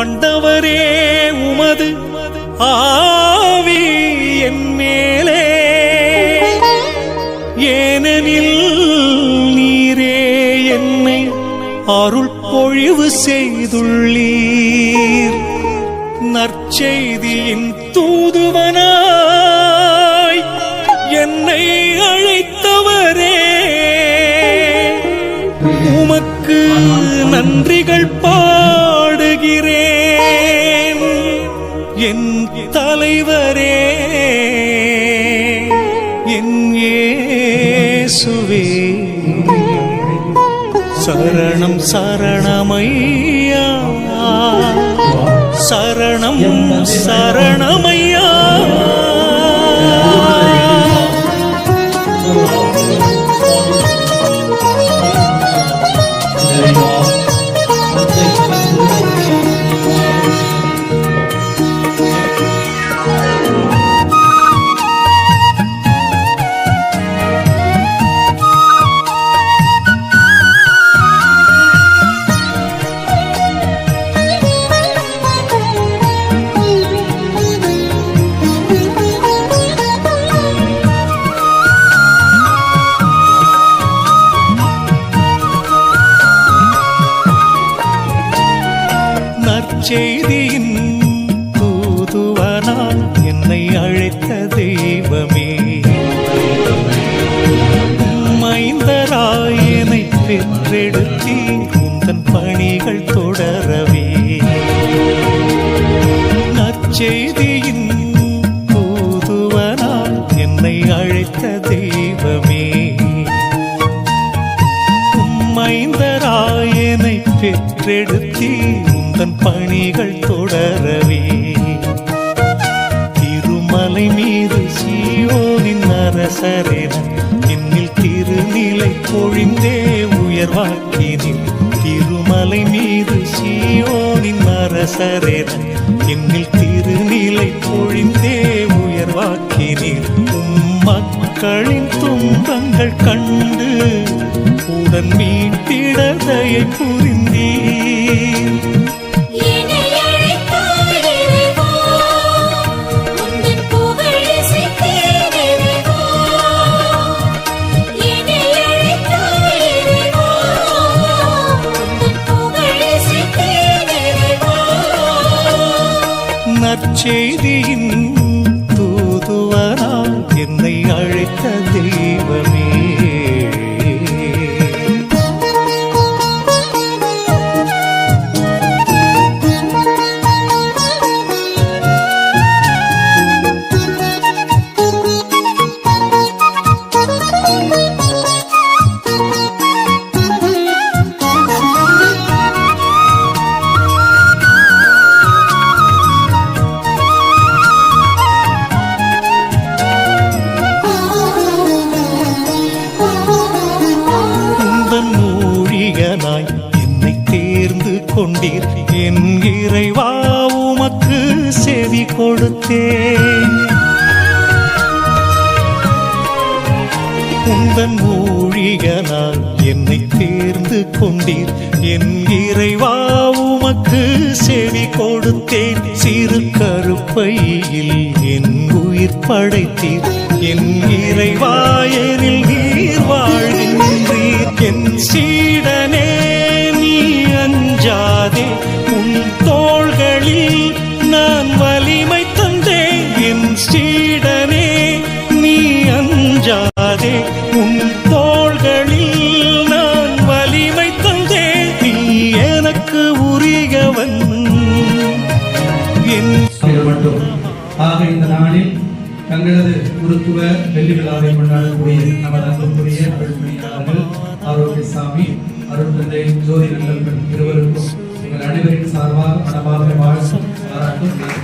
ஆண்டவரே உமது ஆவி என் மேலே. ஏனெனில் நீரே என்னை அருள் பொழிவு செய்துள்ளீர். நற்செய்தியின் தூதுவனாய் என்னை அழைத்தவரே. உமக்கு நன்றிகள் பா என் தலைவரே என் இயேசுவே. சரணம் சரணமையா? சரணம் சரணமையா நற்செய்தியின் தூதுவனால் என்னை அழைத்த தெய்வமே. மைந்தராயனை பெற்றெடுத்தி உந்தன் பணிகள் தொடரவே. நற்செய்தியின் தூதுவனால் என்னை அழைத்த தெய்வமே. மைந்தராயனை பெற்றெடுத்தி தன் பணிகள் தொடரவே. திருமலை மீது சீயோனின் அரசரென என்னில் திருநிலை பொழிந்தே உயர்வாக்கினில் திருமலை மீது சீயோனின் அரசரென என்னில் திருநிலை பொழிந்தே உயர்வாக்கினில் மக்களின் துன்பங்கள் கண்டு உடன் மீட்டிடதையை புரிந்தீர். நற்செய்தியின் தூதுவரா என்னை அழைத்த மூழிகனாய் என்னை தேர்ந்து கொண்டீர். என் இறைவா உமக்கு செவி கொடுத்தேன். உந்தன் மூழிகனாய் என்னை தேர்ந்து கொண்டீர். என் இறைவா உமக்கு செவி கொடுத்தேன். சிறு கருப்பையில் என் உயிர் படைத்தீர். என் இறைவா நீர்வா தங்களது குருத்துவ வெள்ளி விழாவை கொண்டாடக்கூடிய நமது அன்புக்குரிய அருள்மொழியாளர்கள் ஆரோக்கியசாமி அருள் தந்தை ஜோதி நல்லப்பன் இருவருக்கும் எங்கள் அனைவரின் சார்பாக மனமாக வாழ்த்து